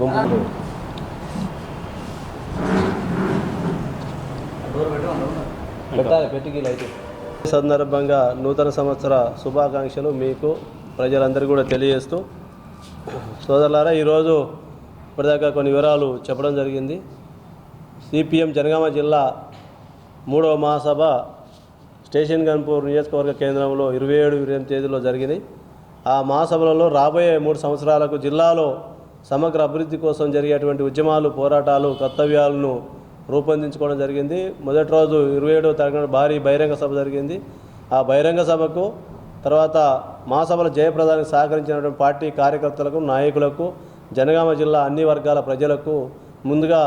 గుంపు పెట్టాలి పెట్టికి లైట్. సందర్భంగా నూతన సంవత్సర శుభాకాంక్షలు మీకు ప్రజలందరికీ కూడా తెలియజేస్తూ సోదరులారా ఈరోజు ఇప్పటిదాకా కొన్ని వివరాలు చెప్పడం జరిగింది. సిపిఎం జనగామ జిల్లా మూడవ మహాసభ స్టేషన్ గన్పూర్ నియోజకవర్గ కేంద్రంలో ఇరవై ఏడు ఇరవై ఎనిమిది తేదీలో జరిగినాయి ఆ మహాసభలలో రాబోయే మూడు సంవత్సరాలకు జిల్లాలో సమగ్ర అభివృద్ధి కోసం జరిగేటువంటి ఉద్యమాలు పోరాటాలు కర్తవ్యాలను రూపొందించుకోవడం జరిగింది. మొదటి రోజు ఇరవై ఏడవ తరగతి భారీ బహిరంగ సభ జరిగింది. ఆ బహిరంగ సభకు తర్వాత మహాసభల జయప్రదానికి సహకరించినటువంటి పార్టీ కార్యకర్తలకు నాయకులకు జనగామ జిల్లా అన్ని వర్గాల ప్రజలకు ముందుగా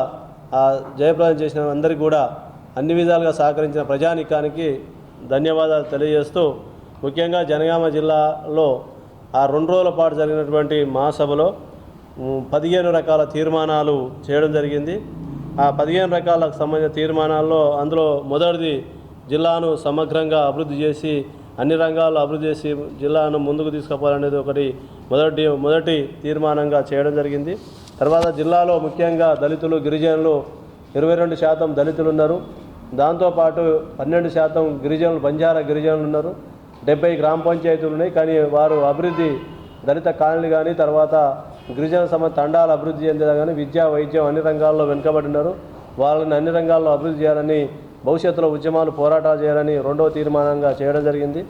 ఆ జయప్రదం చేసిన అందరికీ కూడా అన్ని విధాలుగా సహకరించిన ప్రజానికానికి ధన్యవాదాలు తెలియజేస్తూ ముఖ్యంగా జనగామ జిల్లాలో ఆ రెండు రోజుల పాటు జరిగినటువంటి మహాసభలో పదిహేను రకాల తీర్మానాలు చేయడం జరిగింది. ఆ పదిహేను రకాలకు సంబంధించిన తీర్మానాల్లో అందులో మొదటిది జిల్లాను సమగ్రంగా అభివృద్ధి చేసి అన్ని రంగాల్లో అభివృద్ధి చేసి జిల్లాను ముందుకు తీసుకుపోవాలనేది ఒకటి మొదటి మొదటి తీర్మానంగా చేయడం జరిగింది. తర్వాత జిల్లాలో ముఖ్యంగా దళితులు గిరిజనులు ఇరవై రెండు శాతం దళితులు ఉన్నారు. దాంతోపాటు పన్నెండు శాతం గిరిజనులు బంజారా గిరిజనులు ఉన్నారు. డెబ్బై గ్రామ పంచాయతీలు ఉన్నాయి. కానీ వారు అభివృద్ధి దళిత కాలనీ కానీ తర్వాత గిరిజన సమ తండాలు అభివృద్ధి చెందేదా కానీ విద్య వైద్యం అన్ని రంగాల్లో వెనుకబడి ఉన్నారు. వాళ్ళని అన్ని రంగాల్లో అభివృద్ధి చేయాలని భవిష్యత్తులో ఉద్యమాలు పోరాటాలు చేయాలని రెండవ తీర్మానంగా చేయడం జరిగింది.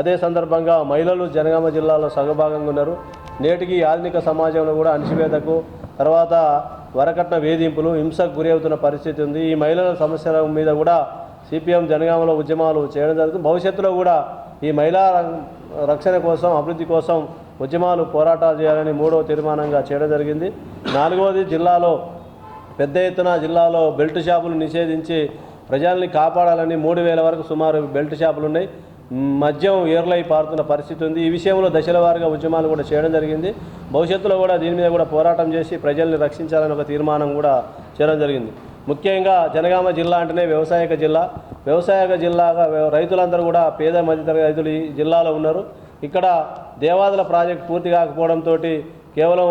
అదే సందర్భంగా మహిళలు జనగామ జిల్లాలో సగభాగంగా ఉన్నారు. నేటికి ఆధునిక సమాజంలో కూడా అణిచివేతకు తర్వాత వరకట్న వేధింపులు హింసకు గురి అవుతున్న పరిస్థితి ఉంది. ఈ మహిళల సమస్యల మీద కూడా సిపిఎం జనగామలో ఉద్యమాలు చేయడం జరుగుతుంది. భవిష్యత్తులో కూడా ఈ మహిళా రక్షణ కోసం అభివృద్ధి కోసం ఉద్యమాలు పోరాటాలు చేయాలని మూడవ తీర్మానంగా చేయడం జరిగింది. నాలుగవది జిల్లాలో పెద్ద ఎత్తున జిల్లాలో బెల్ట్ షాపులు నిషేధించి ప్రజల్ని కాపాడాలని మూడు వేల వరకు సుమారు బెల్ట్ షాపులు ఉన్నాయి. మద్యం ఏర్లై పారుతున్న పరిస్థితి ఉంది. ఈ విషయంలో దశల వారీగా ఉద్యమాలు కూడా చేయడం జరిగింది. భవిష్యత్తులో కూడా దీని మీద కూడా పోరాటం చేసి ప్రజల్ని రక్షించాలని ఒక తీర్మానం కూడా చేయడం జరిగింది. ముఖ్యంగా జనగామ జిల్లా అంటేనే వ్యవసాయక జిల్లా. వ్యవసాయక జిల్లాగా రైతులందరూ కూడా పేద మధ్యతరగతి రైతులు ఈ జిల్లాలో ఉన్నారు. ఇక్కడ దేవాదుల ప్రాజెక్ట్ పూర్తి కాకపోవడంతో కేవలం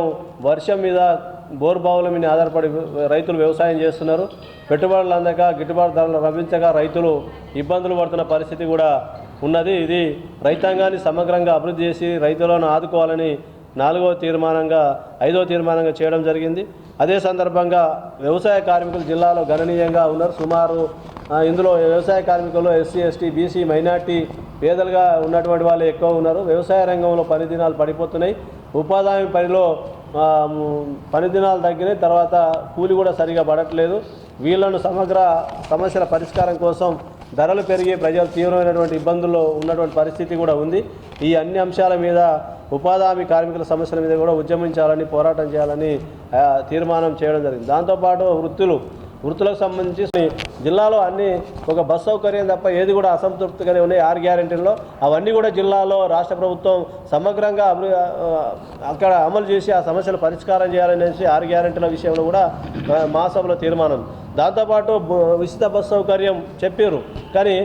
వర్షం మీద బోర్బావుల మీద ఆధారపడి రైతులు వ్యవసాయం చేస్తున్నారు. పెట్టుబడులు అందక గిట్టుబాటు ధరలు లభించక రైతులు ఇబ్బందులు పడుతున్న పరిస్థితి కూడా ఉన్నది. ఇది రైతాంగాన్ని సమగ్రంగా అభివృద్ధి చేసి రైతులను ఆదుకోవాలని నాలుగవ తీర్మానంగా ఐదవ తీర్మానంగా చేయడం జరిగింది. అదే సందర్భంగా వ్యవసాయ కార్మికులు జిల్లాలో గణనీయంగా ఉన్నారు. సుమారు ఇందులో వ్యవసాయ కార్మికులు ఎస్సీ ఎస్టీ బీసీ మైనార్టీ పేదలుగా ఉన్నటువంటి వాళ్ళు ఎక్కువ ఉన్నారు. వ్యవసాయ రంగంలో పనిదినాలు పడిపోతున్నాయి. ఉపాధి హామీ పనిలో పనిదినాలు తగ్గినాయి. తర్వాత కూలి కూడా సరిగా పడట్లేదు. వీళ్ళను సమగ్ర సమస్యల పరిష్కారం కోసం ధరలు పెరిగి ప్రజలు తీవ్రమైనటువంటి ఇబ్బందుల్లో ఉన్నటువంటి పరిస్థితి కూడా ఉంది. ఈ అన్ని అంశాల మీద ఉపాధి హామీ కార్మికుల సమస్యల మీద కూడా ఉద్యమించాలని పోరాటం చేయాలని తీర్మానం చేయడం జరిగింది. దాంతోపాటు వృత్తులు. వృత్తులకు సంబంధించి జిల్లాలో అన్ని ఒక బస్ సౌకర్యం తప్ప ఏది కూడా అసంతృప్తిగానే ఉన్నాయి. ఆరు గ్యారెంటీలో అవన్నీ కూడా జిల్లాలో రాష్ట్ర ప్రభుత్వం సమగ్రంగా అభివృ అక్కడ అమలు చేసి ఆ సమస్యలు పరిష్కారం చేయాలనేసి ఆరు గ్యారెంటీల విషయంలో కూడా మా మహాసభలో తీర్మానం. దాంతోపాటు ఉచిత బస్సు సౌకర్యం చెప్పారు. కానీ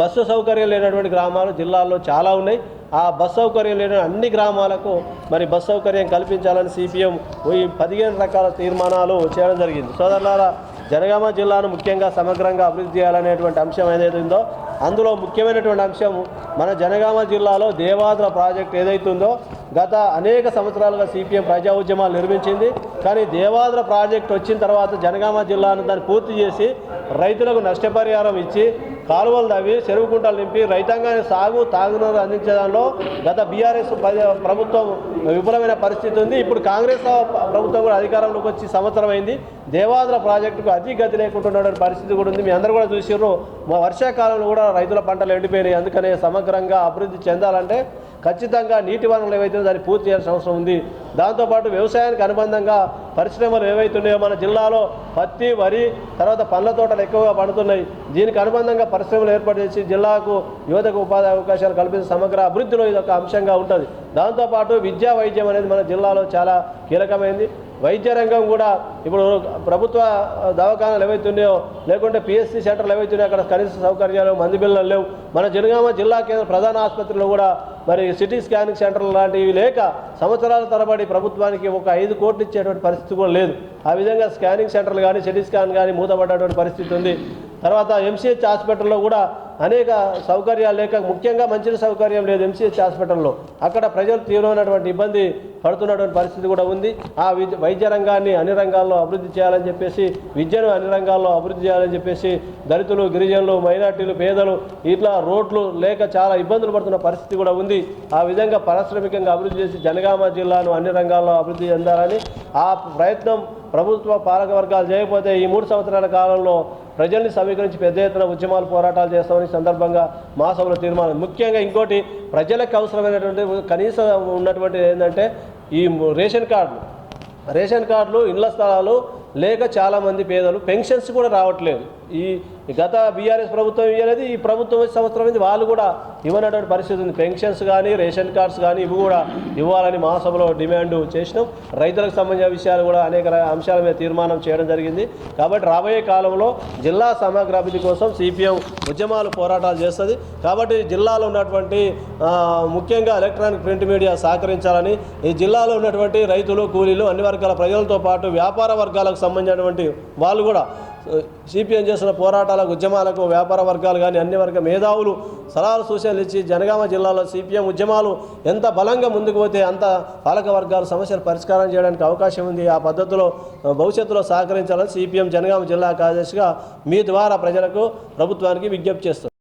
బస్సు సౌకర్యం లేనటువంటి గ్రామాలు జిల్లాల్లో చాలా ఉన్నాయి. ఆ బస్ సౌకర్యం లేని అన్ని గ్రామాలకు మరి బస్ సౌకర్యం కల్పించాలని సిపిఎం ఈ పదిహేను రకాల తీర్మానాలు చేయడం జరిగింది. సోదరులారా జనగామ జిల్లాను ముఖ్యంగా సమగ్రంగా అభివృద్ధి చేయాలనేటువంటి అంశం ఏదైతే ఉందో అందులో ముఖ్యమైనటువంటి అంశం మన జనగామ జిల్లాలో దేవాదుల ప్రాజెక్ట్ ఏదైతుందో గత అనేక సంవత్సరాలుగా సిపిఎం ప్రజా ఉద్యమాలు నిర్మించింది. కానీ దేవాదుల ప్రాజెక్ట్ వచ్చిన తర్వాత జనగామ జిల్లాను దాన్ని పూర్తి చేసి రైతులకు నష్టపరిహారం ఇచ్చి కాలువలు తవ్వి చెరువు కుంటలు నింపి రైతాంగానికి సాగు తాగునీరు అందించే దానిలో గత బీఆర్ఎస్ ప్రభుత్వం విఫలమైన పరిస్థితి ఉంది. ఇప్పుడు కాంగ్రెస్ ప్రభుత్వం కూడా అధికారంలోకి వచ్చి సంవత్సరం అయింది. దేవాదుల ప్రాజెక్టుకు అతి గతి లేకుంటున్న పరిస్థితి కూడా ఉంది. మీ అందరూ కూడా చూసారు మా వర్షాకాలంలో కూడా రైతుల పంటలు ఎండిపోయినాయి. అందుకనే సమగ్రంగా అభివృద్ధి చెందాలంటే ఖచ్చితంగా నీటి వనరులు ఏవైతే దాన్ని పూర్తి చేయాల్సిన అవసరం ఉంది. దాంతోపాటు వ్యవసాయానికి అనుబంధంగా పరిశ్రమలు ఏవైతున్నాయో మన జిల్లాలో పత్తి వరి తర్వాత పండ్ల తోటలు ఎక్కువగా పడుతున్నాయి. దీనికి అనుబంధంగా పరిశ్రమలు ఏర్పాటు చేసి జిల్లాకు యువతకు ఉపాధి అవకాశాలు కల్పించే సమగ్ర అభివృద్ధిలో ఇది ఒక అంశంగా ఉంటుంది. దాంతోపాటు విద్యా వైద్యం అనేది మన జిల్లాలో చాలా కీలకమైంది. వైద్య రంగం కూడా ఇప్పుడు ప్రభుత్వ దవాఖానాలు ఏవైతున్నాయో లేకుంటే పిఎస్సి సెంటర్లు ఏవైతున్నాయో అక్కడ కనీస సౌకర్యాలు మంది బిల్లలు లేవు. మన జనగామ జిల్లా కేంద్ర ప్రధాన ఆసుపత్రిలో కూడా మరి సిటీ స్కానింగ్ సెంటర్లు లాంటివి లేక సంవత్సరాల తరబడి ప్రభుత్వానికి ఒక ఐదు కోట్లు ఇచ్చేటువంటి పరిస్థితి కూడా లేదు. ఆ విధంగా స్కానింగ్ సెంటర్లు కానీ సిటీ స్కాన్ కానీ మూతపడ్డటువంటి పరిస్థితి ఉంది. తర్వాత ఎంసీహెచ్ హాస్పిటల్లో కూడా అనేక సౌకర్యాలు లేక ముఖ్యంగా మంచి సౌకర్యం లేదు ఎంసీహెచ్ హాస్పిటల్లో. అక్కడ ప్రజలు తీవ్రమైనటువంటి ఇబ్బంది పడుతున్నటువంటి పరిస్థితి కూడా ఉంది. ఆ విద్య వైద్య రంగాన్ని అన్ని రంగాల్లో అభివృద్ధి చేయాలని చెప్పేసి విద్యను అన్ని రంగాల్లో అభివృద్ధి చేయాలని చెప్పేసి దళితులు గిరిజనులు మైనార్టీలు పేదలు ఇట్లా రోడ్లు లేక చాలా ఇబ్బందులు పడుతున్న పరిస్థితి కూడా ఉంది. ఆ విధంగా పారిశ్రామికంగా అభివృద్ధి చేసి జనగామ జిల్లాను అన్ని రంగాల్లో అభివృద్ధి చెందాలని ఆ ప్రయత్నం ప్రభుత్వ పాలక వర్గాలు చేయకపోతే ఈ మూడు సంవత్సరాల కాలంలో ప్రజల్ని సమీకరించి పెద్ద ఎత్తున ఉద్యమాలు పోరాటాలు చేస్తామని సందర్భంగా మా సభలో తీర్మానం. ముఖ్యంగా ఇంకోటి ప్రజలకు అవసరమైనటువంటి కనీస ఉన్నటువంటి ఏంటంటే ఈ రేషన్ కార్డులు. రేషన్ కార్డులు ఇళ్ళ స్థలాలు లేక చాలామంది పేదలు పెన్షన్స్ కూడా రావట్లేదు. ఈ గత బీఆర్ఎస్ ప్రభుత్వం ఇవ్వలేదు ఈ ప్రభుత్వం వచ్చే సంవత్సరం ఇది వాళ్ళు కూడా ఇవ్వనటువంటి పరిస్థితి ఉంది. పెన్షన్స్ కానీ రేషన్ కార్డ్స్ కానీ ఇవి కూడా ఇవ్వాలని మా సభలో డిమాండ్ చేసినాం. రైతులకు సంబంధించిన విషయాలు కూడా అనేక అంశాల మీద తీర్మానం చేయడం జరిగింది. కాబట్టి రాబోయే కాలంలో జిల్లా సమగ్ర అభివృద్ధి కోసం సిపిఎం ఉద్యమాలు పోరాటాలు చేస్తుంది. కాబట్టి జిల్లాలో ఉన్నటువంటి ముఖ్యంగా ఎలక్ట్రానిక్ ప్రింట్ మీడియా సహకరించాలని ఈ జిల్లాలో ఉన్నటువంటి రైతులు కూలీలు అన్ని వర్గాల ప్రజలతో పాటు వ్యాపార వర్గాలకు సంబంధించినటువంటి వాళ్ళు కూడా సిపిఎం చేసిన పోరాటాలకు ఉద్యమాలకు వ్యాపార వర్గాలు కానీ అన్ని వర్గ మేధావులు సలహాలు సూచనలు ఇచ్చి జనగామ జిల్లాలో సిపిఎం ఉద్యమాలు ఎంత బలంగా ముందుకు పోతే అంత పాలక వర్గాల సమస్యలు పరిష్కారం చేయడానికి అవకాశం ఉంది. ఆ పద్ధతిలో భవిష్యత్తులో సహకరించాలని సిపిఎం జనగామ జిల్లా కార్యదర్శిగా మీ ద్వారా ప్రజలకు ప్రభుత్వానికి విజ్ఞప్తి చేస్తుంది